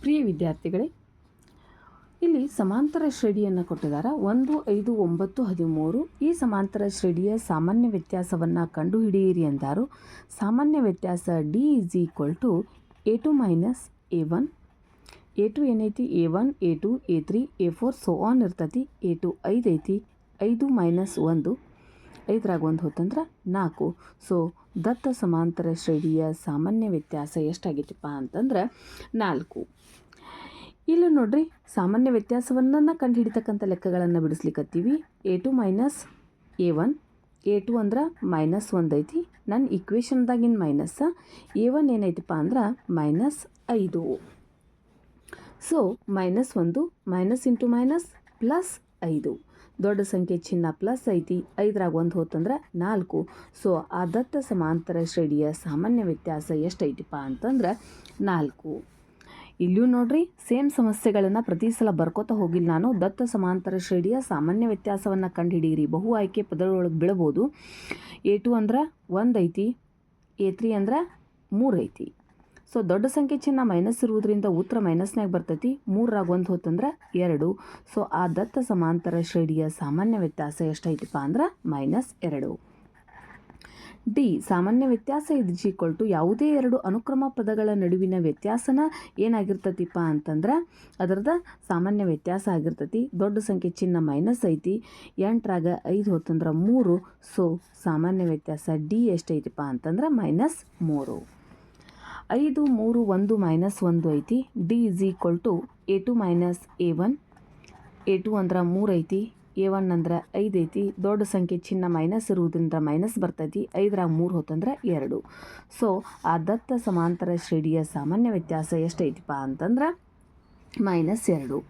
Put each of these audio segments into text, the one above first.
ಪ್ರಿಯ ವಿದ್ಯಾರ್ಥಿಗಳೇ, ಇಲ್ಲಿ ಸಮಾಂತರ ಶ್ರೇಣಿಯನ್ನು ಕೊಟ್ಟಿದ್ದಾರೆ ಒಂದು, ಐದು, ಒಂಬತ್ತು, ಹದಿಮೂರು. ಈ ಸಮಾಂತರ ಶ್ರೇಣಿಯ ಸಾಮಾನ್ಯ ವ್ಯತ್ಯಾಸವನ್ನು ಕಂಡುಹಿಡಿಯಿರಿ ಎಂದರು. ಸಾಮಾನ್ಯ ವ್ಯತ್ಯಾಸ D is equal to A two minus A one. A two ಏನೈತಿ? A one, A two, A three, A four, so on ಇರ್ತೈತಿ. ಎ ಟು ಐದು ಐತಿ. ಐದು ಮೈನಸ್ ಒಂದು. ಐದರಾಗ ಒಂದು ಹೊತ್ತಂದ್ರೆ ನಾಲ್ಕು. ಸೊ ದತ್ತ ಸಮಾಂತರ ಶ್ರೇಣಿಯ ಸಾಮಾನ್ಯ ವ್ಯತ್ಯಾಸ ಎಷ್ಟಾಗೈತಿಪ್ಪ ಅಂತಂದ್ರೆ ನಾಲ್ಕು. ಇಲ್ಲಿ ನೋಡ್ರಿ, ಸಾಮಾನ್ಯ ವ್ಯತ್ಯಾಸವನ್ನು ಕಂಡು ಹಿಡಿತಕ್ಕಂಥ ಲೆಕ್ಕಗಳನ್ನು ಬಿಡಿಸ್ಲಿಕ್ಕತ್ತೀವಿ A two minus A one A two ಅಂದ್ರೆ ಮೈನಸ್ ಒಂದು ಐತಿ. ನನ್ನ ಇಕ್ವೇಷನ್ದಾಗಿನ ಮೈನಸ್ ಎ ಒನ್ ಏನೈತಪ್ಪ ಅಂದ್ರೆ ಮೈನಸ್ ಐದು. ಸೊ ಮೈನಸ್ ಒಂದು ಮೈನಸ್ ಇಂಟು ಮೈನಸ್ ಪ್ಲಸ್ ಐದು. ದೊಡ್ಡ ಸಂಖ್ಯೆ ಚಿನ್ನ ಪ್ಲಸ್ ಐತಿ. ಐದರಾಗ ಒಂದು ಹೋತಂದ್ರೆ ನಾಲ್ಕು. ಸೊ ಆ ದತ್ತ ಸಮಾಂತರ ಶ್ರೇಣಿಯ ಸಾಮಾನ್ಯ ವ್ಯತ್ಯಾಸ ಎಷ್ಟೈತಿಪ್ಪ ಅಂತಂದ್ರೆ ನಾಲ್ಕು. ಇಲ್ಲೂ ನೋಡ್ರಿ ಸೇಮ್ ಸಮಸ್ಯೆಗಳನ್ನು ಪ್ರತಿ ಸಲ ಬರ್ಕೋತಾ ಹೋಗಿಲ್ಲ ನಾನು. ದತ್ತ ಸಮಾಂತರ ಶ್ರೇಣಿಯ ಸಾಮಾನ್ಯ ವ್ಯತ್ಯಾಸವನ್ನು ಕಂಡುಹಿಡಿಯಿರಿ ಬಹು ಆಯ್ಕೆ ಪದಗಳೊಳಗೆ ಬೀಳ್ಬೋದು. ಎ ಟು ಅಂದ್ರೆ ಒಂದು ಐತಿ. ಎ ತ್ರೀ ಅಂದ್ರೆ ಮೂರು ಐತಿ. ಸೊ ದೊಡ್ಡ ಸಂಖ್ಯೆ ಚಿನ್ನ ಮೈನಸ್ ಇರುವುದರಿಂದ ಉತ್ತರ ಮೈನಸ್ನಾಗ ಬರ್ತೈತಿ. ಮೂರರಾಗ ಒಂದು ಹೊತ್ತಂದ್ರೆ ಎರಡು. ಸೊ ಆ ದತ್ತ ಸಮಾಂತರ ಶ್ರೇಣಿಯ ಸಾಮಾನ್ಯ ವ್ಯತ್ಯಾಸ ಎಷ್ಟೈತಿಪ್ಪ ಅಂದ್ರೆ ಮೈನಸ್ ಎರಡು. ಡಿ ಸಾಮಾನ್ಯ ವ್ಯತ್ಯಾಸ ಇದು ಈಕ್ವಲ್ ಟು ಯಾವುದೇ ಎರಡು ಅನುಕ್ರಮ ಪದಗಳ ನಡುವಿನ ವ್ಯತ್ಯಾಸನ ಏನಾಗಿರ್ತತಿಪ್ಪ ಅಂತಂದ್ರೆ ಅದರದ ಸಾಮಾನ್ಯ ವ್ಯತ್ಯಾಸ ಆಗಿರ್ತತಿ. ದೊಡ್ಡ ಸಂಖ್ಯೆ ಚಿನ್ನ ಮೈನಸ್ ಐತಿ. ಎಂಟರಾಗ ಐದು ಹೊತ್ತಂದ್ರೆ ಮೂರು. ಸೊ ಸಾಮಾನ್ಯ ವ್ಯತ್ಯಾಸ ಡಿ ಎಷ್ಟೈತಿಪ್ಪ ಅಂತಂದ್ರೆ ಮೈನಸ್ ಮೂರು. ಐದು ಮೂರು ಒಂದು ಮೈನಸ್ ಒಂದು ಐತಿ. D is equal to A two minus A one A two ಅಂದ್ರೆ ಮೂರು ಐತಿ. ಎ ಒನ್ ಅಂದ್ರೆ ಐದು ಐತಿ. ದೊಡ್ಡ ಸಂಖ್ಯೆ ಚಿನ್ನ ಮೈನಸ್ ಇರುವುದರಿಂದ ಮೈನಸ್ ಬರ್ತೈತಿ. ಐದರಾಗ ಮೂರು ಹೊತ್ತಂದ್ರೆ ಎರಡು. ಸೊ ಆ ದತ್ತ ಸಮಾಂತರ ಶ್ರೇಣಿಯ ಸಾಮಾನ್ಯ ವ್ಯತ್ಯಾಸ ಎಷ್ಟೈತಿಪ್ಪ ಅಂತಂದ್ರೆ ಮೈನಸ್ ಎರಡು.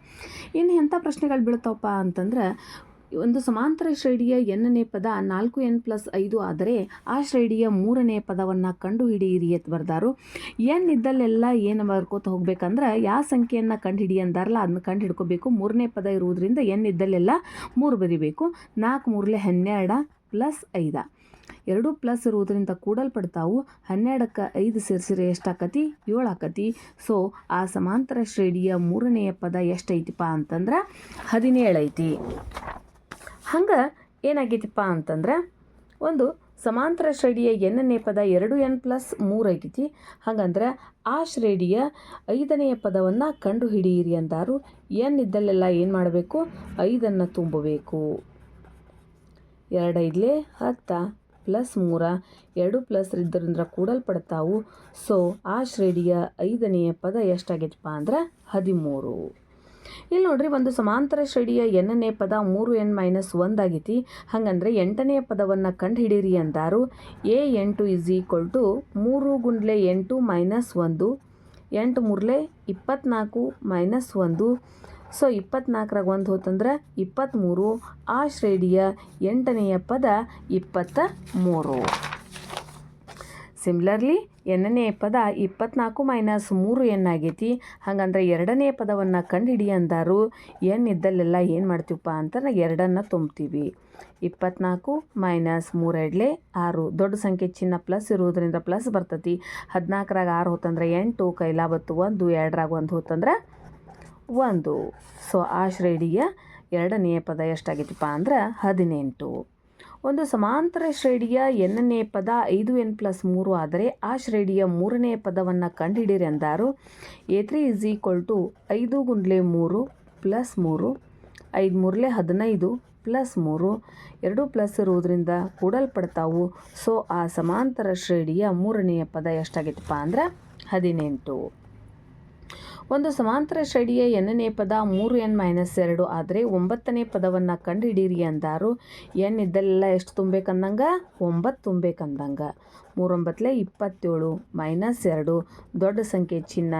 ಇನ್ನು ಎಂಥ ಪ್ರಶ್ನೆಗಳು ಬೀಳ್ತಾವಪ್ಪ ಅಂತಂದ್ರೆ ಒಂದು ಸಮಾಂತರ ಶ್ರೇಣಿಯ ಎನ್ನನೇ ಪದ ನಾಲ್ಕು ಎನ್ ಪ್ಲಸ್ ಐದು ಆದರೆ ಆ ಶ್ರೇಣಿಯ ಮೂರನೇ ಪದವನ್ನು ಕಂಡುಹಿಡಿಯಿರಿ ಅಂತ ಬರ್ದಾರು. ಎನ್ ಇದ್ದಲ್ಲೆಲ್ಲ ಏನು ಬರ್ಕೋತ ಹೋಗ್ಬೇಕಂದ್ರೆ ಯಾವ ಸಂಖ್ಯೆಯನ್ನು ಕಂಡುಹಿಡಿ ಅಂದಾರಲ್ಲ ಅದನ್ನ ಕಂಡು ಹಿಡ್ಕೋಬೇಕು ಮೂರನೇ ಪದ ಇರುವುದರಿಂದ ಎನ್ ಇದ್ದಲ್ಲೆಲ್ಲ ಮೂರು ಬರಿಬೇಕು. ನಾಲ್ಕು ಮೂರಲೆ ಹನ್ನೆರಡು ಪ್ಲಸ್ ಐದ. ಎರಡು ಪ್ಲಸ್ ಇರುವುದರಿಂದ ಕೂಡಲ್ಪಡ್ತಾವು. ಹನ್ನೆರಡಕ್ಕೆ ಐದು ಸೇರಿಸಿದ್ರೆ ಎಷ್ಟಾಕತಿ? ಏಳು ಆಕತಿ ಸೊ ಆ ಸಮಾಂತರ ಶ್ರೇಣಿಯ ಮೂರನೆಯ ಪದ ಎಷ್ಟೈತಿಪ್ಪ ಅಂತಂದ್ರೆ ಹದಿನೇಳು ಐತಿ ಹಂಗೆ ಏನಾಗೈತಿಪ್ಪ ಅಂತಂದ್ರೆ, ಒಂದು ಸಮಾಂತರ ಶ್ರೇಣಿಯ ಎನ್ನನೇ ಪದ ಎರಡು ಎನ್ ಪ್ಲಸ್ ಮೂರು ಆಗೈತಿ. ಹಾಗಂದ್ರೆ ಆ ಶ್ರೇಣಿಯ ಐದನೆಯ ಪದವನ್ನು ಕಂಡು ಹಿಡಿಯಿರಿ ಅಂದಾರು. ಎನ್ ಇದ್ದಲ್ಲೆಲ್ಲ ಏನು ಮಾಡಬೇಕು? ಐದನ್ನು ತುಂಬಬೇಕು. ಎರಡೈದ್ಲೆ ಹತ್ತ ಪ್ಲಸ್ ಮೂರ, ಎರಡು ಪ್ಲಸ್ ಇದ್ದರಿಂದ ಕೂಡಲ್ಪಡ್ತಾವು. ಸೊ, ಆ ಶ್ರೇಣಿಯ ಐದನೆಯ ಪದ ಎಷ್ಟಾಗೈತಪ್ಪ ಅಂದ್ರೆ ಹದಿಮೂರು. ಇಲ್ಲಿ ನೋಡ್ರಿ, ಒಂದು ಸಮಾಂತರ ಶ್ರೇಣಿಯ ಎನ್ನೇ ಪದ ಮೂರು ಎನ್ ಮೈನಸ್ ಒಂದಾಗೈತಿ ಹಾಗಂದ್ರೆ ಎಂಟನೇ ಪದವನ್ನು ಕಂಡುಹಿಡೀರಿ ಅಂದಾರು. ಎ ಎಂಟು ಇಸ್ ಈಕ್ವಲ್ ಟು ಮೂರು ಗುಂಡ್ಲೆ ಎಂಟು ಮೈನಸ್ ಒಂದು. ಎಂಟು ಮೂರಲೆ ಇಪ್ಪತ್ತ್ನಾಲ್ಕು ಮೈನಸ್ ಒಂದು. ಸೊ ಇಪ್ಪತ್ನಾಲ್ಕರಾಗ ಒಂದು ಹೋತಂದ್ರೆ ಇಪ್ಪತ್ತ್ಮೂರು ಆ ಶ್ರೇಣಿಯ ಎಂಟನೆಯ ಪದ ಇಪ್ಪತ್ತ ಮೂರು ಸಿಮ್ಲರ್ಲಿ ಎನ್ನನೇ ಪದ ಇಪ್ಪತ್ನಾಲ್ಕು ಮೈನಸ್ ಮೂರು ಎನ್ ಆಗೈತಿ ಹಾಗಂದ್ರೆ ಎರಡನೇ ಪದವನ್ನು ಕಂಡುಹಿಡಿ ಅಂದಾರು. ಎನ್ ಇದ್ದಲ್ಲೆಲ್ಲ ಏನು ಮಾಡ್ತೀವಪ್ಪ ಅಂತಂದ್ರೆ ಎರಡನ್ನು ತುಂಬ್ತೀವಿ. ಇಪ್ಪತ್ನಾಲ್ಕು ಮೈನಸ್ ಮೂರೆಡ್ಲೆ ಆರು. ದೊಡ್ಡ ಸಂಖ್ಯೆ ಚಿನ್ನ ಪ್ಲಸ್ ಇರುವುದರಿಂದ ಪ್ಲಸ್ ಬರ್ತತಿ. ಹದಿನಾಲ್ಕರಾಗ ಆರು ಹೊತ್ತಂದ್ರೆ ಎಂಟು ಕೈಲಾಬತ್ತು ಒಂದು, ಎರಡರಾಗ ಒಂದು ಹೊತ್ತಂದ್ರೆ ಒಂದು. ಸೊ ಆ ಶ್ರೇಣಿಯ ಎರಡನೆಯ ಪದ ಎಷ್ಟಾಗೈತಿಪ್ಪ ಅಂದ್ರೆ ಹದಿನೆಂಟು. ಒಂದು ಸಮಾಂತರ ಶ್ರೇಣಿಯ ಎನ್ನನೇ ಪದ ಐದು ಎನ್ ಪ್ಲಸ್ ಮೂರು ಆದರೆ ಆ ಶ್ರೇಣಿಯ ಮೂರನೇ ಪದವನ್ನು ಕಂಡುಹಿಡಿರಿ ಅಂದಾರು. A three is equal to ಐದು ಗುಂಡ್ಲೆ ಮೂರು ಪ್ಲಸ್ ಮೂರು, ಐದು ಮೂರಲೆ ಹದಿನೈದು ಪ್ಲಸ್ ಮೂರು, ಎರಡು ಪ್ಲಸ್ ಇರುವುದರಿಂದ ಕೂಡಲ್ಪಡ್ತಾವು. ಸೊ ಆ ಸಮಾಂತರ ಶ್ರೇಣಿಯ ಮೂರನೆಯ ಪದ ಎಷ್ಟಾಗಿತ್ತಪ್ಪ ಅಂದ್ರೆ ಹದಿನೆಂಟು. ಒಂದು ಸಮಾಂತರ ಶ್ರೇಣಿಯ ಎನ್ನನೇ ಪದ ಮೂರು ಎನ್ ಮೈನಸ್ ಎರಡು ಆದರೆ ಒಂಬತ್ತನೇ ಪದವನ್ನು ಕಂಡುಹಿಡೀರಿ ಅಂದಾರು. ಎನ್ ಇದ್ದಲ್ಲೆಲ್ಲ ಎಷ್ಟು ತುಂಬೇಕಂದಂಗೆ ಒಂಬತ್ತು ತುಂಬೇಕಂದಂಗೆ ಮೂರೊಂಬತ್ತಲೆ ಇಪ್ಪತ್ತೇಳು ಮೈನಸ್ ಎರಡು. ದೊಡ್ಡ ಸಂಖ್ಯೆ ಚಿನ್ನ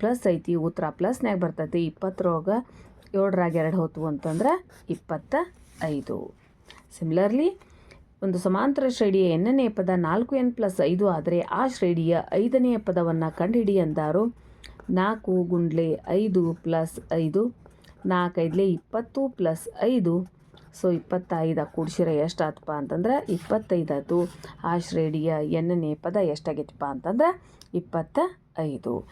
ಪ್ಲಸ್ ಐತಿ ಉತ್ತರ ಪ್ಲಸ್ನಾಗ ಬರ್ತೈತಿ ಇಪ್ಪತ್ತರೊಳಗೆ ಏಳರಾಗ ಎರಡು ಹೊತ್ತು ಅಂತಂದ್ರೆ ಇಪ್ಪತ್ತ ಐದು. ಸಿಮಿಲರ್ಲಿ ಒಂದು ಸಮಾಂತರ ಶ್ರೇಣಿಯ ಎನ್ನನೇ ಪದ ನಾಲ್ಕು ಎನ್ ಪ್ಲಸ್ ಐದು ಆದರೆ ಆ ಶ್ರೇಣಿಯ ಐದನೆಯ ಪದವನ್ನು ಕಂಡುಹಿಡಿ ಅಂದಾರು. ನಾಲ್ಕು ಗುಂಡ್ಲೆ ಐದು ಪ್ಲಸ್ ಐದು, ನಾಲ್ಕೈದ್ಲೆ ಇಪ್ಪತ್ತು ಪ್ಲಸ್ ಐದು. ಸೊ, ಇಪ್ಪತ್ತೈದು ಕೂಡಿಸಿರ ಎಷ್ಟಾತಪ್ಪ ಅಂತಂದ್ರೆ ಇಪ್ಪತ್ತೈದು ಆಯ್ತು ಆ ಶ್ರೇಣಿಯ ಎನ್ನನೇ ಪದ ಎಷ್ಟಾಗೈತಪ್ಪ ಅಂತಂದ್ರೆ ಇಪ್ಪತ್ತ ಐದು